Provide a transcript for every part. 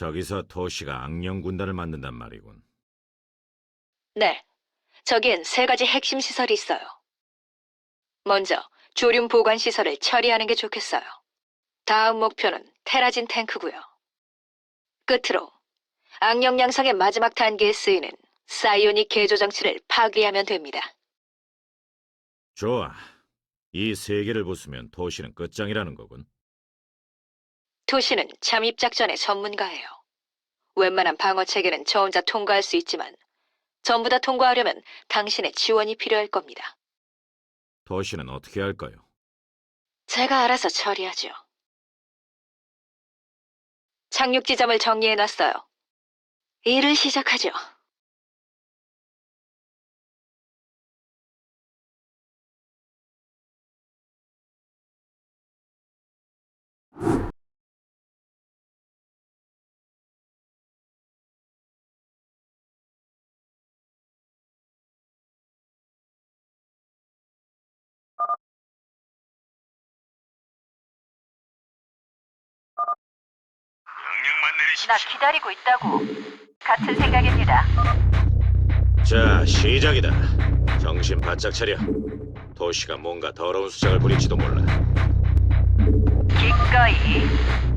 저기서 도시가 악령 군단을 만든단 말이군. 네. 저기엔 세 가지 핵심 시설이 있어요. 먼저 조륨 보관 시설을 처리하는 게 좋겠어요. 다음 목표는 테라진 탱크고요. 끝으로 악령 양성의 마지막 단계에 쓰이는 사이오닉 개조 장치를 파괴하면 됩니다. 좋아. 이 세 개를 부수면 도시는 끝장이라는 거군. 토시는 잠입 작전의 전문가예요. 웬만한 방어 체계는 저 혼자 통과할 수 있지만 전부 다 통과하려면 당신의 지원이 필요할 겁니다. 도시는 어떻게 할까요? 제가 알아서 처리하죠. 착륙 지점을 정리해 놨어요. 일을 시작하죠. 명령만 내리십시오. 나 기다리고 있다고. 같은 생각입니다. 자, 시작이다. 정신 바짝 차려. 도시가 뭔가 더러운 수작을 부릴지도 몰라. 기꺼이.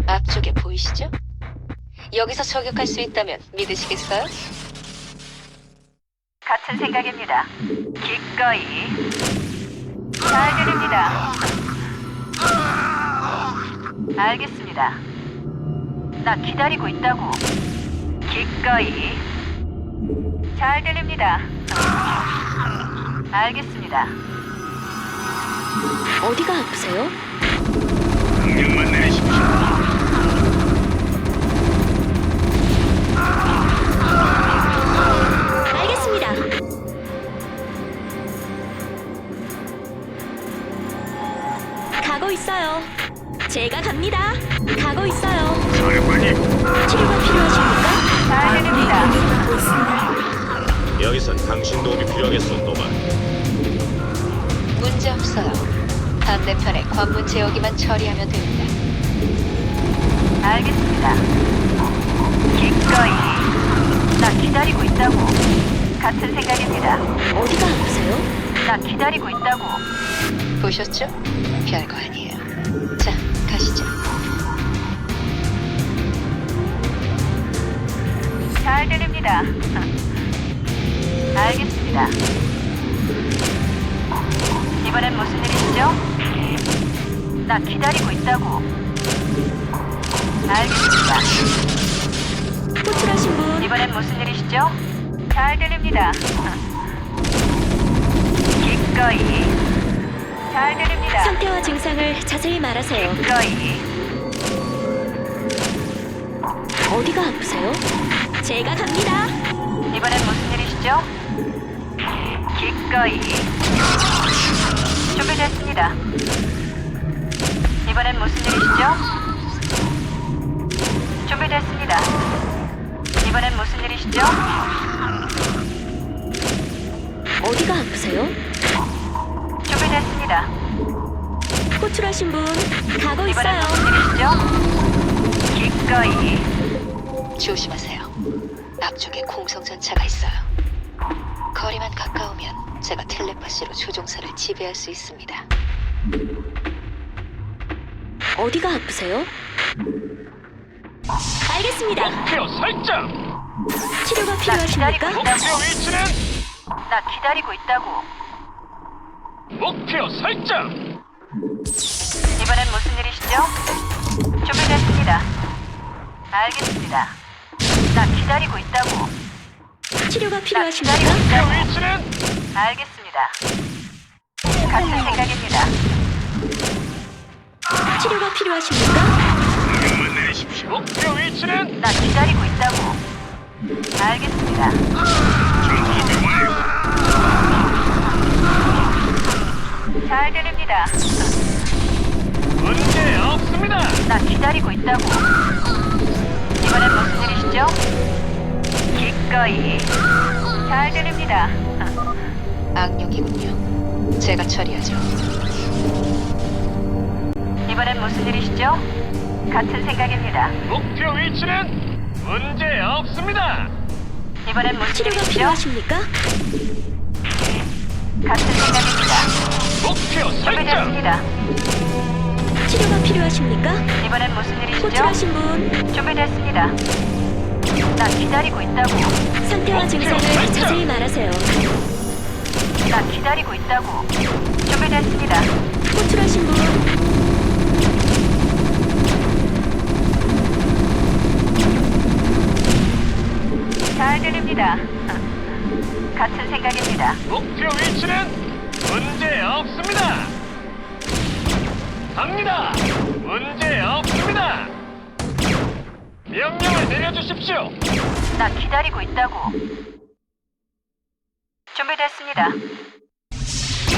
앞쪽에 보이시죠? 여기서 저격할 수 있다면 믿으시겠어요? 같은 생각입니다. 기꺼이. 잘 들립니다. 알겠습니다. 나 기다리고 있다고. 기꺼이. 잘 들립니다. 알겠습니다. 어디가 아프세요? 명령만 내리십시오. 제가 갑니다. 가고 있어요. 사령관님, 치료가 필요하십니까? 잘 들립니다. 여기선 당신 도움이 필요하겠어, 노바. 문제 없어요. 반대편에 관문 제어기만 처리하면 됩니다. 알겠습니다. 기꺼이. 나 기다리고 있다고. 같은 생각입니다. 어디가 아프세요? 나 기다리고 있다고. 보셨죠? 별거 아니에요. 자, 가시죠. 잘 들립니다. 알겠습니다. 이번엔 무슨 일이시죠? 나 기다리고 있다고. 알겠습니다. 호출하신 분 이번엔 무슨 일이시죠? 잘 들립니다. 기꺼이. 잘 들립니다. 상태와 증상을 자세히 말하세요. 기꺼이. 어디가 아프세요? 제가 갑니다. 이번엔 무슨 일이시죠? 기꺼이. 준비됐습니다. 이번엔 무슨 일이시죠? 준비됐습니다. 이번엔 무슨 일이시죠? 어디가 아프세요? 준비됐습니다. 호출하신 분 가고 이번엔 있어요. 일이시죠? 기꺼이. 조심하세요. 앞쪽에 공성전차가 있어요. 거리만 가까우면 제가 텔레파시로 조종사를 지배할 수 있습니다. 어디가 아프세요? 알겠습니다. 목표 설정. 치료가 나 필요하십니까? 기다리고 목표 있다고. 위치는 나 기다리고 있다고. 목표 설정. 이번엔 무슨 일이시죠? 준비됐습니다. 알겠습니다. 나 기다리고 있다고. 치료가 나 기다리고 필요하십니까? 목표 있다고. 위치는 알겠습니다. 같은 생각입니다. 치료가 필요하십니까? 명령만 내리십시오. 목표 위치는 나 기다리고 있다고. 알겠습니다. 준비 완료. 잘 들립니다. 문제 없습니다. 나 기다리고 있다고. 이번엔 무슨 일이시죠? 기꺼이. 잘 들립니다. 악령이군요. 제가 처리하죠. 이번엔 무슨 일이시죠? 같은 생각입니다. 목표 위치는 문제 없습니다. 이번엔 무슨 치료가 일이시죠? 필요하십니까? 같은 생각입니다. 목표 설정. 준비됐습니다. 치료가 필요하십니까? 이번엔 무슨 일이시죠? 호출하신 분 준비됐습니다. 나 기다리고 있다고. 상태와 증상을 자세히 말하세요. 나 기다리고 있다고. 준비됐습니다. 호출하신 분 잘 들립니다. 같은 생각입니다. 목표 위치는 문제 없습니다. 갑니다. 문제 없습니다. 명령을 내려주십시오. 나 기다리고 있다고. 준비됐습니다.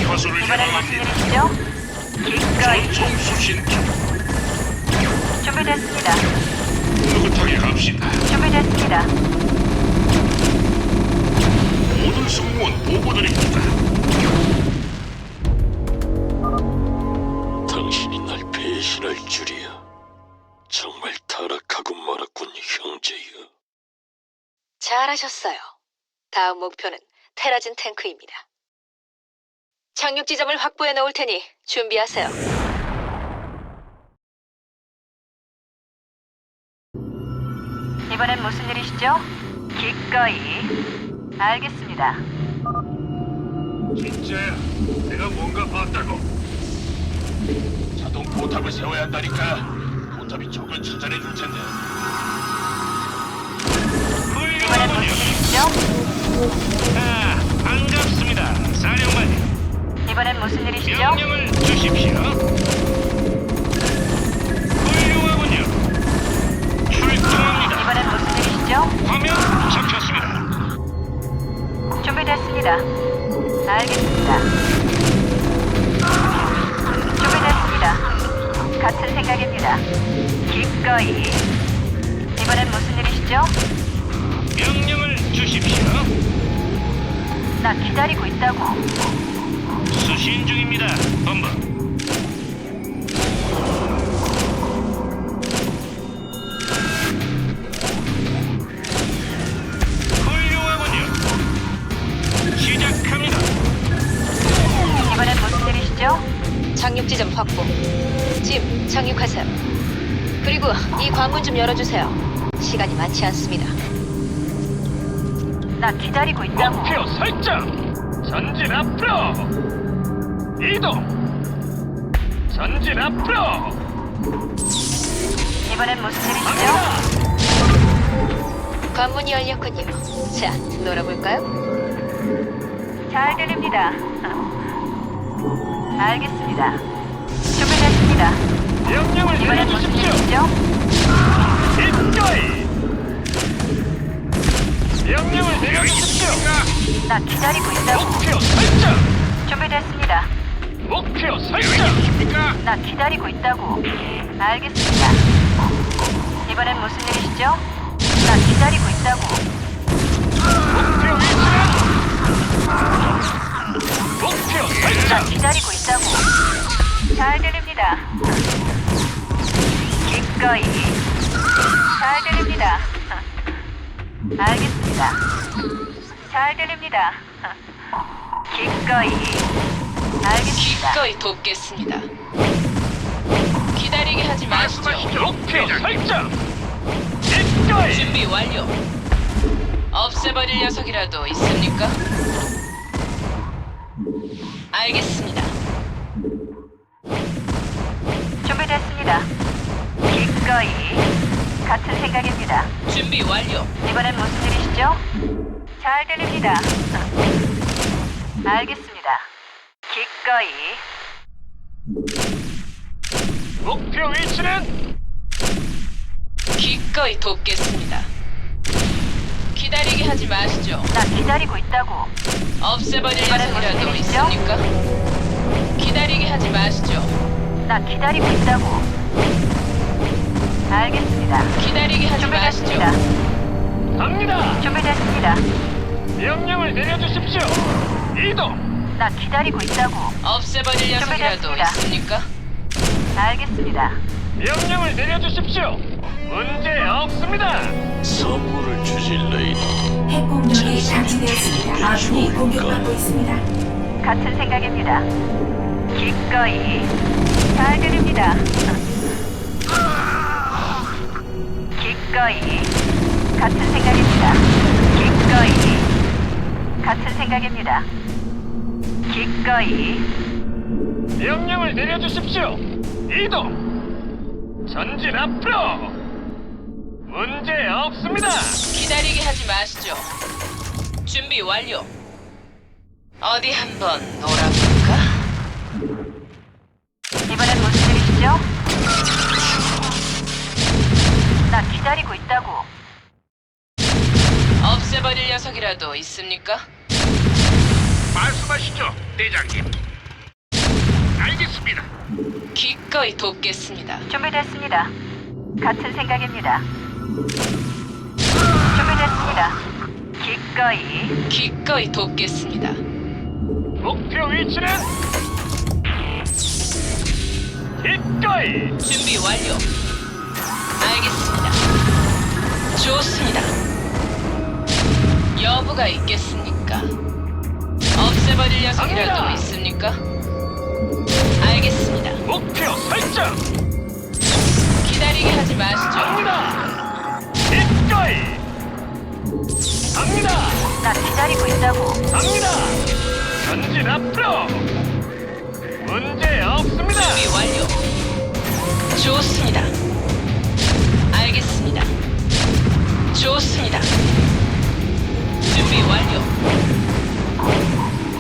화소를 이번엔 무슨 일이시죠? 기꺼이 수신 준비됐습니다. 느긋하게 갑시다. 준비됐습니다. 모든 승무원 보고드립니다. 배신할 줄이야. 정말 타락하고 말았군, 형제여. 잘하셨어요. 다음 목표는 테라진 탱크입니다. 착륙 지점을 확보해 놓을 테니 준비하세요. 이번엔 무슨 일이시죠? 기꺼이 알겠습니다. 진짜야. 내가 뭔가 봤다고. 자동 포탑을 세워야 한다니까. 포탑이 적을 찾아내 줄 텐데. 이번엔 무슨 일이시죠? 아, 반갑습니다. 사령관님. 이번엔 무슨 일이시죠? 명령을 주십시오. 착륙 지점 확보. 짐, 착륙하세요. 그리고 이 관문 좀 열어주세요. 시간이 많지 않습니다. 나 기다리고 있다고. 목표 설정. 전진 앞으로. 이동. 전진 앞으로. 이번엔 무슨 일이시죠? 갑니다. 관문이 열렸군요. 자, 놀아볼까요? 잘 들립니다. 알겠습니다. 준비됐습니다. 명령을 이번엔 무슨 내려주십시오. 기꺼이. 명령을 내려주십시오. 나 기다리고 있다고. 목표 설정. 준비됐습니다. 목표 설정. 나 기다리고 있다고. 알겠습니다. 이번엔 무슨 일이시죠? 나 기다리고 있다고. 목표 위치는 목표 나 설정. 기다리고. 잘 들립니다. 기꺼이. 잘 들립니다. 알겠습니다. 잘 들립니다. 기꺼이. 알겠습니다. 기꺼이 돕겠습니다. 기다리게 하지 마시죠. 목표 설정. 기꺼이. 준비 완료. 없애버릴 녀석이라도 있습니까? 알겠습니다. 준비됐습니다. 기꺼이. 같은 생각입니다. 준비 완료. 이번엔 무슨 일이시죠? 잘 들립니다. 알겠습니다. 기꺼이. 목표 위치는 기꺼이 돕겠습니다. 기다리게 하지 마시죠. 나 기다리고 있다고. 없애버릴 이번엔 무슨 녀석이라도 일이시죠? 있습니까? 기다리게 하지 마시죠. 나 기다리고 있다고. 알겠습니다. 기다리게 하지 마시죠. 준비됐습니다. 갑니다. 준비됐습니다. 명령을 내려주십시오. 이동. 나 기다리고 있다고. 없애버릴 녀석이라도 준비됐습니다. 있습니까? 알겠습니다. 명령을 내려주십시오. 문제 없습니다. 선물을 레이너. 핵공격이 감지되었습니다. 아군이 공격받고 있습니다. 같은 생각입니다. 기꺼이 잘 들립니다. 기꺼이 같은 생각입니다. 기꺼이 같은 생각입니다. 기꺼이 명령을 내려주십시오. 이동. 전진 앞으로. 문제 없습니다. 기다리게 하지 마시죠. 준비 완료. 어디 한번 놀아볼까? 이번엔 무슨 일이시죠? 나 기다리고 있다고. 없애버릴 녀석이라도 있습니까? 말씀하시죠, 대장님. 알겠습니다. 기꺼이 돕겠습니다. 준비됐습니다. 같은 생각입니다. 준비됐습니다. 기꺼이 기꺼이 돕겠습니다. 목표 위치는 기꺼이. 준비 완료. 알겠습니다. 좋습니다. 여부가 있겠습니까? 없애버릴 녀석이라도 갑니다. 있습니까? 알겠습니다. 목표 설정. 기다리게 하지 마시죠. 갑니다. 기꺼이. 갑니다. 나 기다리고 있다고. 갑니다. 전진 앞으로. 문제 없습니다. 준비 완료. 좋습니다. 알겠습니다. 좋습니다. 준비 완료.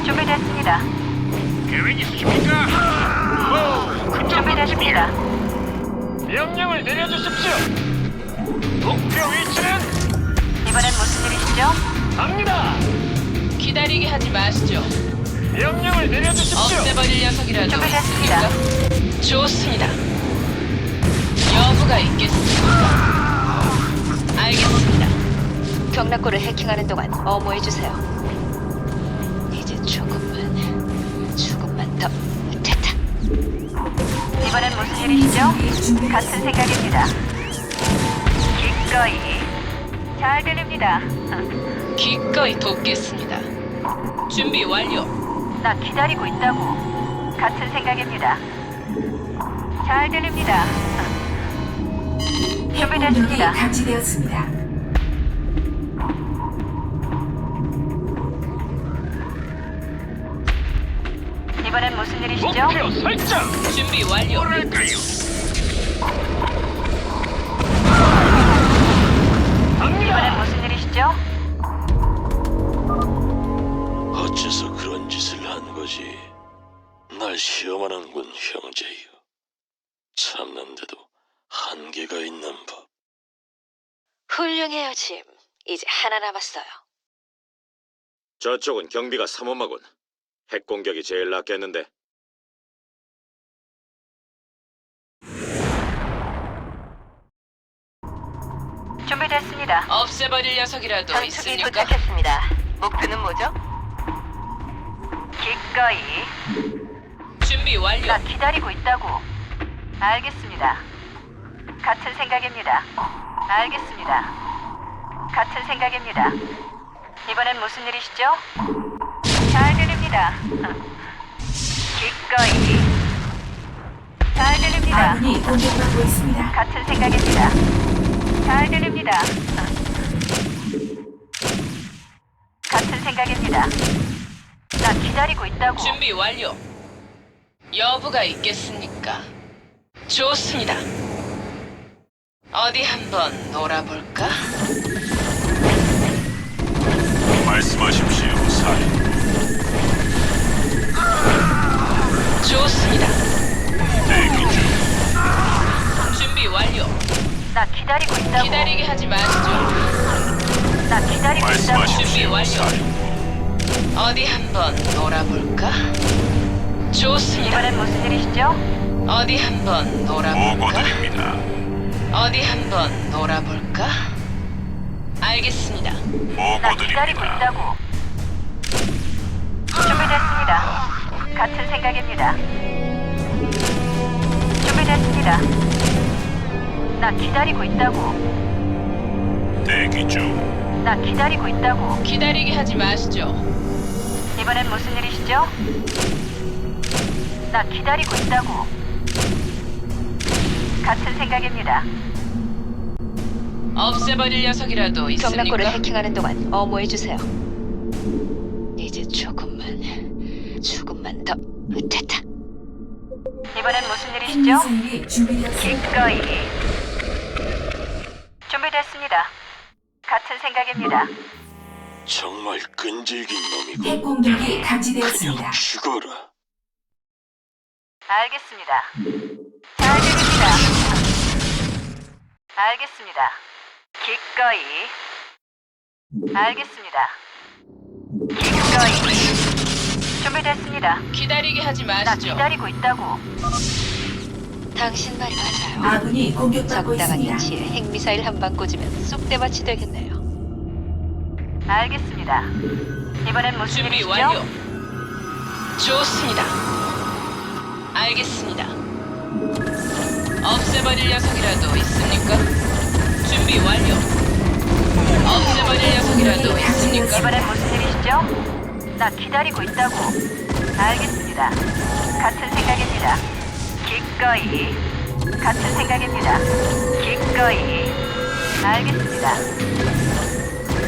준비됐습니다. 계획 있으십니까? 오, 그 준비됐습니다. 명령을 내려주십시오. 목표 위치는 이번엔 무슨 일이시죠? 갑니다. 기다리게 하지 마시죠. 명령을 내려주십시오. 없애버릴 녀석이라도 준비됐습니다. 있습니까? 좋습니다. 여부가 있겠습니까? 알겠습니다. 경락고를 해킹하는 동안 어모해 주세요. 이제 조금만, 조금만 더. 됐다. 이번엔 무슨 일이시죠? 같은 생각입니다. 기꺼이 잘 들립니다. 기꺼이 돕겠습니다. 준비 완료. 나 기다리고 있다고. 같은 생각입니다. 잘 들립니다. 핵공격이 준비됐습니다. 감지되었습니다. 이번엔 무슨 일이시죠? 목표 설정. 준비 완료. 뭐랄까요? 갑니다. 이번엔 무슨 일이시죠? 어째서 그런 짓을 한 거지? 날 시험하는군, 형제여. 참는데도 한계가 있는 법. 훌륭해요, 짐. 이제 하나 남았어요. 저쪽은 경비가 삼엄하군. 핵 공격이 제일 낫겠는데. 준비됐습니다. 없애버릴 녀석이라도 전투기 있습니까? 도착했습니다. 목표는 뭐죠? 기꺼이 준비 완료. 나 기다리고 있다고. 알겠습니다. 같은 생각입니다. 알겠습니다. 같은 생각입니다. 이번엔 무슨 일이시죠? 잘 들립니다. 기꺼이 잘 들립니다. 아군이 공격받고 있습니다. 같은 생각입니다. 잘 들립니다. 같은 생각입니다. 나 기다리고 있다고. 준비 완료. 여부가 있겠습니까? 좋습니다. 어디 한번 놀아볼까? 말씀하십시오, 사령. 좋습니다. 대기 중. 준비 완료. 나 기다리고 있다고. 기다리게 하지 마시죠. 나 기다리고 있다고. 준비 완료. 어디 한번 놀아볼까? 좋습니다. 이번엔 무슨 일이시죠? 어디 한번 놀아볼까? 보고드립니다. 어디 한번 놀아볼까? 알겠습니다. 나 기다리고 있다고. 준비됐습니다. 같은 생각입니다. 준비됐습니다. 나 기다리고 있다고. 대기 중. 나 기다리고 있다고. 기다리게 하지 마시죠. 이번엔 무슨 일이시죠? 나 기다리고 있다고. 같은 생각입니다. 없애버릴 녀석이라도 경락고를 있습니까? 해킹하는 동안 어모해 주세요. 이제 조금만, 조금만 더 됐다. 이번엔 무슨 일이시죠? 준비되었습니다. 기꺼이. 준비됐습니다. 같은 생각입니다. 정말 끈질긴 놈이고 핵 공격이 그냥 감지되었습니다. 죽어라. 알겠습니다. 잘 들립니다. 알겠습니다. 기꺼이. 알겠습니다. 기꺼이. 준비됐습니다. 기다리게 하지 나 마시죠. 기다리고 있다고. 당신 말이 맞아요. 아군이 공격받고 적당한 있습니다. 위치에 핵미사일 한 방 꽂으면 쑥대밭이 되겠네요. 알겠습니다. 이번엔 무슨 준비 일이시죠? 완료. 좋습니다. 알겠습니다. 없애버릴 녀석이라도 있습니까? 준비 완료. 없애버릴 녀석이라도 있습니까? 이번엔 무슨 일이시죠? 나 기다리고 있다고. 알겠습니다. 같은 생각입니다. 기꺼이. 같은 생각입니다. 기꺼이. 알겠습니다.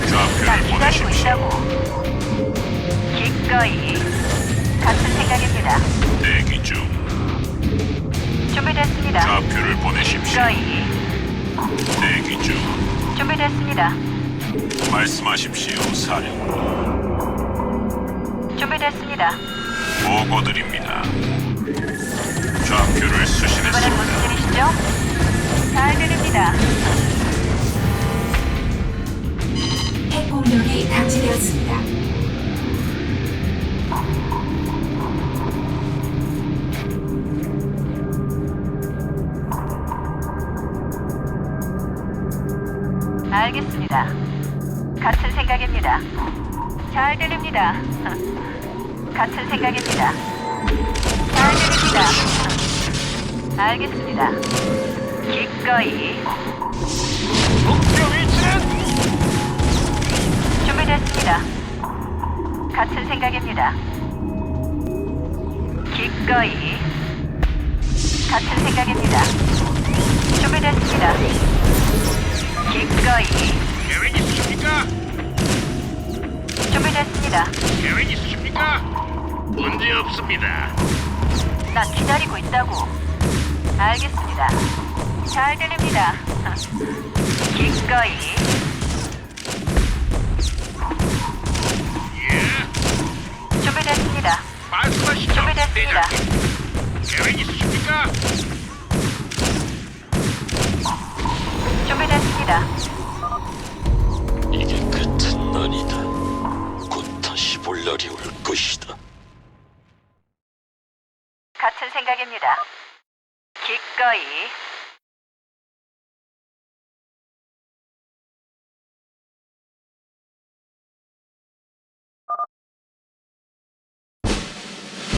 나 좌표를 기다리고 보내십시오. 있다고. 기꺼이. 같은 생각입니다. 대기 중. 준비됐습니다. 좌표를 보내십시오. 대기 중. 준비됐습니다. 말씀하십시오, 사령부. 준비됐습니다. 보고 드립니다. 좌표를 이번엔 수신했습니다. 무슨 일이시죠? 잘 들립니다. 핵 공격이 감지되었습니다. 알겠습니다. 같은 생각입니다. 잘 들립니다. 같은 생각입니다. 잘 들립니다. 알겠습니다. 기꺼이. 목표 위치는 준비됐습니다. 같은 생각입니다. 기꺼이. 같은 생각입니다. 준비됐습니다. 기꺼이. 계획 있으십니까? 준비됐습니다. 계획 있으십니까? 문제 없습니다. 나 기다리고 있다고. 알겠습니다. 잘 들립니다. 기꺼이.